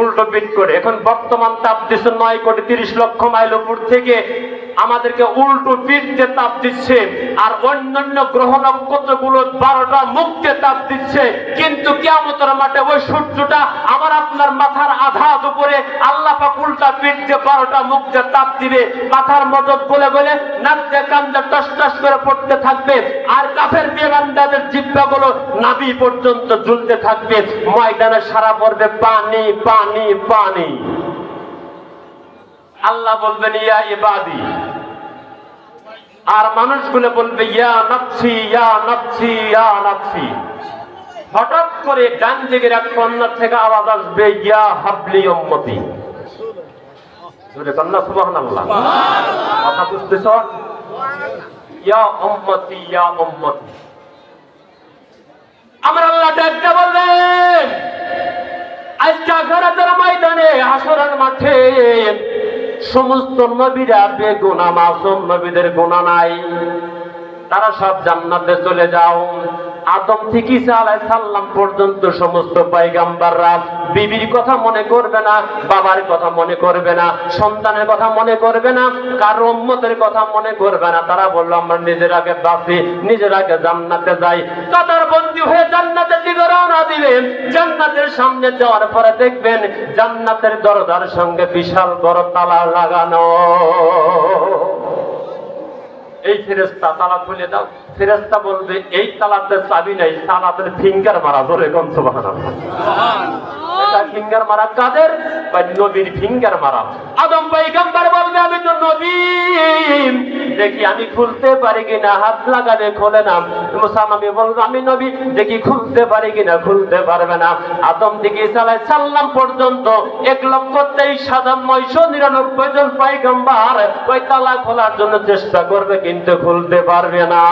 উল্টো পিট করে। এখন বর্তমান তাপ দিচ্ছে নয় কোটি তিরিশ লক্ষ মাইল উপর থেকে। আমাদেরকে উল্টো দিয়ে তাপ দিচ্ছে, আর অন্যান্য গ্রহ নক্ষত্রগুলো বারোটা মুখ দিয়ে তাপ দিচ্ছে। কিন্তু কেমতের মাঠে ওই সূর্যটা আমার আপনার মাথার আধাত উপরে আল্লাহ উল্টা দিয়ে বারোটা মুখ তাপ দিবে। মাথার মদত বলে বলে নাচতে কান্দে টস টস করে পড়তে থাকবে, আর কাফের বেগান্দাদের জিব্বাগুলো নাভি পর্যন্ত ঝুলতে থাকবে। ময়দানে সারা পড়বে পানি পানি পানি। আল্লাহ বলবেন ইয়া ইবাদি। আর মানুষগুলো বলবে ইয়া নফসি ইয়া নফসি ইয়া নফসি। হঠাৎ করে ডান দিকের এক থেকে আওয়াজ আসবে ইয়া হাবলি উম্মতি। জোরে কন্যা সুবহানাল্লাহ। কথা বুঝতেছ? ইয়া উম্মতি ইয়া উম্মতি। আমার আল্লাহ ডাকতে বললেন আজকে আখেরাতের ময়দানে হাসরের মাঠে সমস্ত নবীরা বেগুনা মাসুম নবীদের গুণা নাই। তারা সব জান্নাতে চলে যাও। আদম থেকে ঈসা সালাম পর্যন্ত সমস্ত পয়গাম্বাররা বিবির কথা মনে করবে না, বাবার কথা মনে করবে না, সন্তানের কথা মনে করবে না, কারও উম্মতের কথা মনে করবে না। তারা বলল, আমরা নিজের আগে বাঁচি, নিজের আগে জান্নাতে যাই। কাতার বন্দী হয়ে জান্নাতের দিকে রওনা দিবেন জান্নাতের সামনে যাওয়ার পরে দেখবেন জান্নাতের দরজার সঙ্গে বিশাল বড় তালা লাগানো। এই ফেরেস্তা তালা খুলে দাও। ফেরেস্তা বলবে এই তালাতে চাবি নাই তালাতে ফিঙ্গার মারা ধরে গন্ধ এটা ফিঙ্গার মারা কাদের? বা নবীর ফিঙ্গার মারা। আদম পাইগাম্বার বলবে আমি তো নবী। দেখি আমি খুলতে পারি কিনা, হাত লাগালে খোলে না। মুসা নবী বলবে আমি নবী, দেখি খুলতে পারি কিনা, খুলতে পারবে না। আদম থেকে সালাই সাল্লাম পর্যন্ত এক লক্ষ তেইশ হাজার নয়শো নিরানব্বই জন পয়গম্বর ওই তালা খোলার জন্য চেষ্টা করবে, কিন্তু খুলতে পারবে না।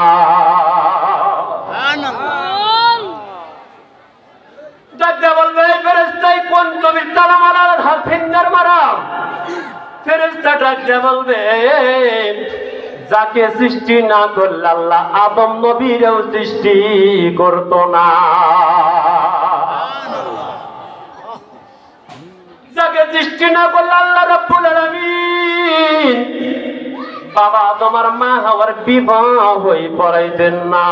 মারা ফেরেস্তা ডাকতে বলবে যাকে সৃষ্টি না করলে আল্লাহ আদম নবীরেও সৃষ্টি করতো না। যাকে সৃষ্টি না করলে আল্লাহ রব্বুল আলামিন বাবা তোমার মা হওয়ার বিবাহ হই পড়াইতেন না।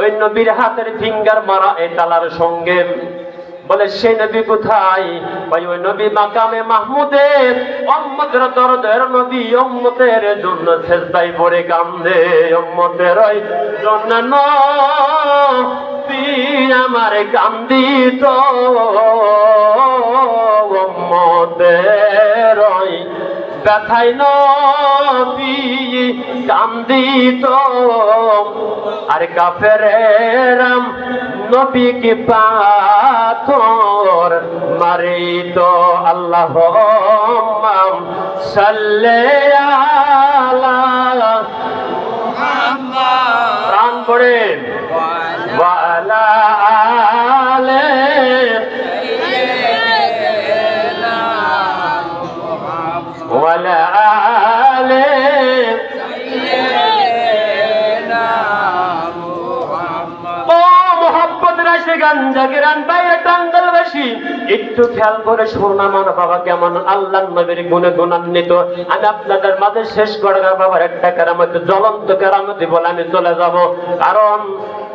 ওই নবীর হাতের ফিঙ্গার মারা এই তালার সঙ্গে বলে সেই নবী কোথায়? ভাই, ওই নবী মাকামে মাহমুদের অম্মতের দরদের নবী অম্মতের জন্য শেষদাই পড়ে কান্দে অম্মতের ওই জন্য নবী আমার কান্দিত অম্মতের ব্যথাই নবী কান্দিত আর কাফেরাম নবী কি পাথর মারিত। আল্লাহ সাল্লে আলা একটু খেয়াল করে বাবা কেমন আল্লাহ নবীর গুণে গুণান্বিত। আমি আপনাদের মাঝে শেষ গড়গার বাবার একটা জ্বলন্ত কেরামতি বলে আমি চলে যাব। কারণ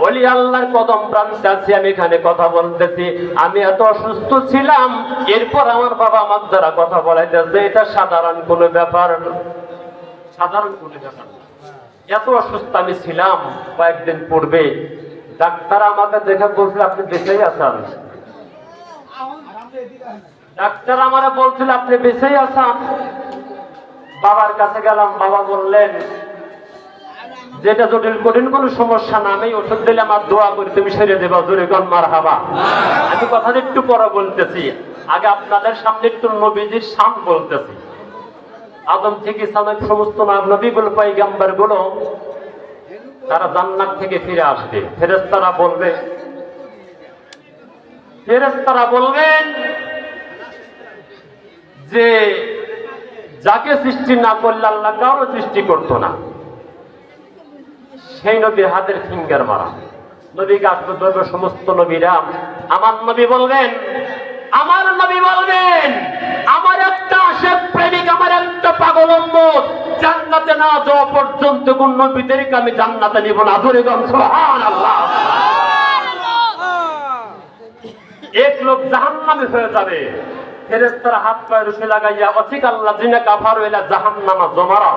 বলি আল্লাহর কদম প্রান্তে আছি, আমি এখানে কথা বলতেছি। আমি এত অসুস্থ ছিলাম, এরপর আমার বাবা আমার দ্বারা কথা বলাইতেছে। এটা সাধারণ কোনো ব্যাপার। সাধারণ কোনো ব্যাপার এত অসুস্থ আমি ছিলাম কয়েকদিন পূর্বে। ডাক্তার আমাকে দেখে বলছিল, আপনি বেঁচেই আছেন। ডাক্তার আমারে বলছিল, আপনি বেঁচেই আছেন। বাবার কাছে গেলাম, বাবা বললেন, যেটা জটিল, কঠিন, কোনো সমস্যা না। আমি ওষুধ দিলে আমার দোয়া করি, তুমি সেরে দেবা। জোরে কন মার হাবা আমি কথাটা একটু পরে বলতেছি। আগে আপনাদের সামনে একটু নবীজির সাম বলতেছি। আদম থেকে সামের সমস্ত নবীগুলো পাইগাম্বারগুলো তারা জান্নাত থেকে ফিরে আসবে। ফেরেস্তারা বলবে ফেরেস্তারা বলবেন যে, যাকে সৃষ্টি না করলে আল্লাহ কারও সৃষ্টি করতো না। সেই নবীর হাতের ফিঙ্গার মারা। নবীকে আসবে ধরবে সমস্ত নবীরা। আমার নবী বলবেন, আমার নবী বলবেন, আমার একটা আশেক প্রেমিক, আমার একটা পাগল জান্নাতে না যাওয়া পর্যন্ত কোন নবীদেরকে আমি জান্নাতে নিব না। ধরে গম সুবহানাল্লাহ। এক লোক জাহান্নামে হয়ে যাবে। ফেরেস্তার হাত পায়ে রুশে লাগাইয়া অথিক আল্লাহ জিনা কাফার হইলা জাহান্নামা জমারা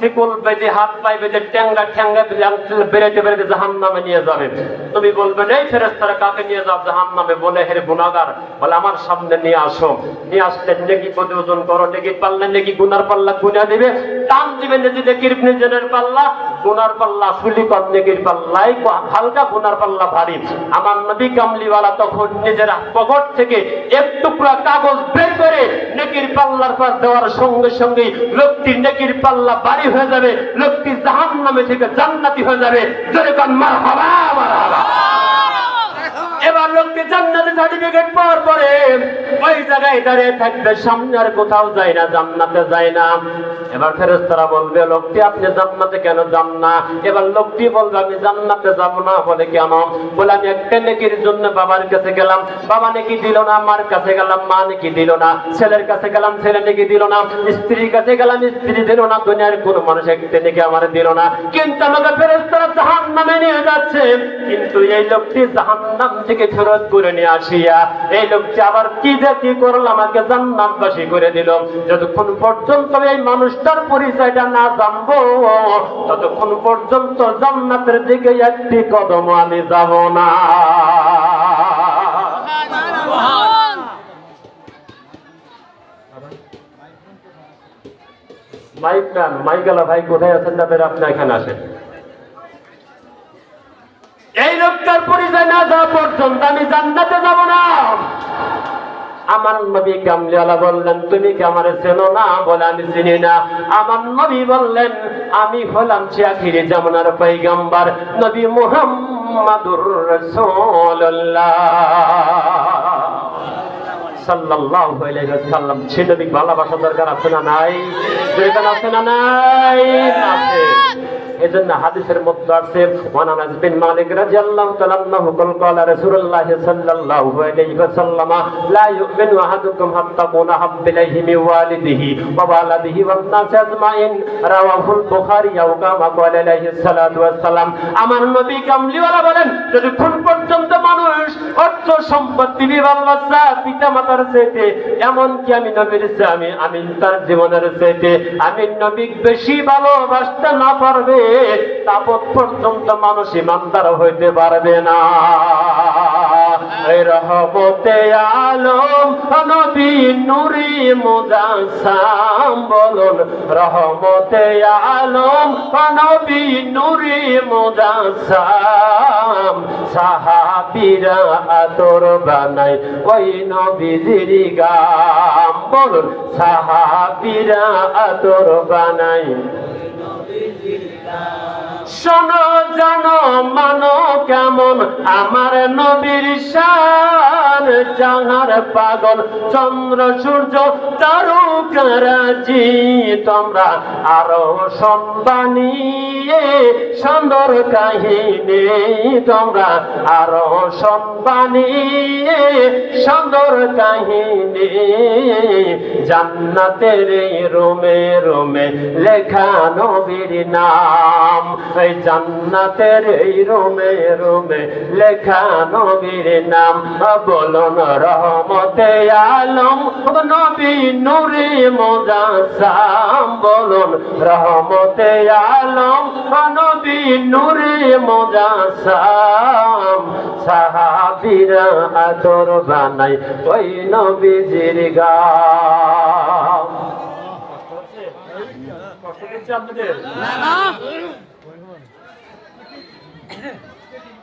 শিকল বেঁধে, হাত পায়ে বেঁধে ট্যাঙ্গা ঠ্যাঙ্গা বেড়েতে বেড়েতে জাহান নামে নিয়ে যাবে। তুমি বলবে, এই ফেরেস্তারা কাকে নিয়ে যাও জাহান নামে বলে হের গুণাগার বলে, আমার সামনে নিয়ে আসো। নিয়ে আসলে নেকি প্রতি ওজন করো, নেকি পাল্লা, নেকি গুনার পাল্লা গুনা দিবে। টান দিবে নেজি নেকির নিজের পাল্লা, গুনার পাল্লা সুলি কম নেকির পাল্লাই হালকা গুনার পাল্লা ভারী। আমার নবী কামলিওয়ালা তখন নিজের পকেট থেকে এক টুকরা কাগজ বের করে নেকির পাল্লার পাশ দেওয়ার সঙ্গে সঙ্গে লোকটির নেকির পাল্লা বাড়ি হয়ে যাবে, লোকটি জাহান নামে থেকে জান্নাতি হয়ে যাবে। জোরে কান মার হাবা মার এবার লোকটি জান্নাতে সার্টিফিকেট পাওয়ার পরে ওই জায়গায় দাঁড়িয়ে থাকবে, সামনে আর কোথাও যায় না, জান্নাতে যায় না। এবার ফেরেস্তারা বলবে, লোকটি, আপনি জান্নাতে কেন যান না? এবার লোকটি বলবে, আমি জান্নাতে যাব না। বলে, কেন? বলে, আমি একটা নেকির জন্য বাবার কাছে গেলাম। বাবা নাকি দিল না, মার কাছে গেলাম, মা নাকি দিল না, ছেলের কাছে গেলাম, ছেলে নাকি দিল না, স্ত্রীর কাছে গেলাম, স্ত্রী দিল না, দুনিয়ার কোন মানুষ একটা নাকি আমার দিল না। কিন্তু আমাকে ফেরেস্তারা জাহান নামে নিয়ে যাচ্ছে। কিন্তু এই লোকটি জাহান নাম থেকে ফেরত করে নিয়ে আসিয়া, এই লোকটি আবার কি যে কি করল? আমাকে জান্নাতবাসী করে দিল। যতক্ষণ পর্যন্ত এই মানুষটার পরিচয়টা না জানব, ততক্ষণ পর্যন্ত জান্নাতের দিকে একটি কদম আমি যাব না। মাইক নান মাইকালা ভাই, কোথায় আছেন? না বের আপনি এখানে আসেন এই লোকটার পরিচয় না যাওয়া পর্যন্ত আমি জান্নাতে যাব না। আমার নবী কামলিওয়ালা বললেন, তুমি কি আমার চেনো না? বলে, আমি চিনি না। আমার নবী বললেন, আমি হলাম চিয়াখিরি জামানার পৈগম্বর নবী মুহাম্মাদুর রাসূলুল্লাহ। সাল্লাল্লাহু আলাইহি ওয়াসাল্লাম সে নবী ভালোবাসা দরকার আছে না নাই? দরকার আছে না নাই? আছে। এজন্য হাদিসের মধ্যে আছে বিন মালিক রাদিয়াল্লাহু কল রাসূলুল্লাহ সাল্লাল্লাহু আলাইহি লা ইউমিনু আহাদুকুম হাত্তা কুনা হাব্বিলাইহি ওয়ালিদিহি ওয়া ওয়ালাদিহি আজমাইন। রাওয়াহুল বুখারী কামা সালাতু আমার নবী কামলিওয়ালা বলেন পর্যন্ত মানুষ অর্থ সম্পত্তি বিভালবাসা পিতামাতার এমনকি আমি নবীর আমি আমি তার জীবনের চাইতে, আমি নবী বেশি ভালোবাসতে না পারবে। তাপত পর্যন্ত মানুষ ইমানদার হইতে পারবে না। এই রহমতে আলম নবী নুরি মুজাসাম বলুন। রহমতে আলম নবী নুরি মুজাসাম সাহাবিরা আতর বানাই ওই নবীজির গাম বলুন। সাহাবিরা আতর বানাই শোনো জানো, মানো কেমন? আমার নবীর শান, জাহার পাগল, চন্দ্র, সূর্য তারকারাজি তোমরা আরও সম্বানী সুন্দর কাহিনী। তোমরা আরও সম্বানী সুন্দর কাহিনী। জান্নাতের রোমে রোমে লেখা নবীর নাম। এই জান্নাতের এই রোমে রোমে লেখা নবীর নাম। বলুন রহমতে আলম নবী নুরে মোজাসাম বলুন রহমতে আলম নবী নুরে মোজাসাম সাহাবিরা আদর বানাই ওই নবীজির কষ্ট দিচ্ছে আপনাদের?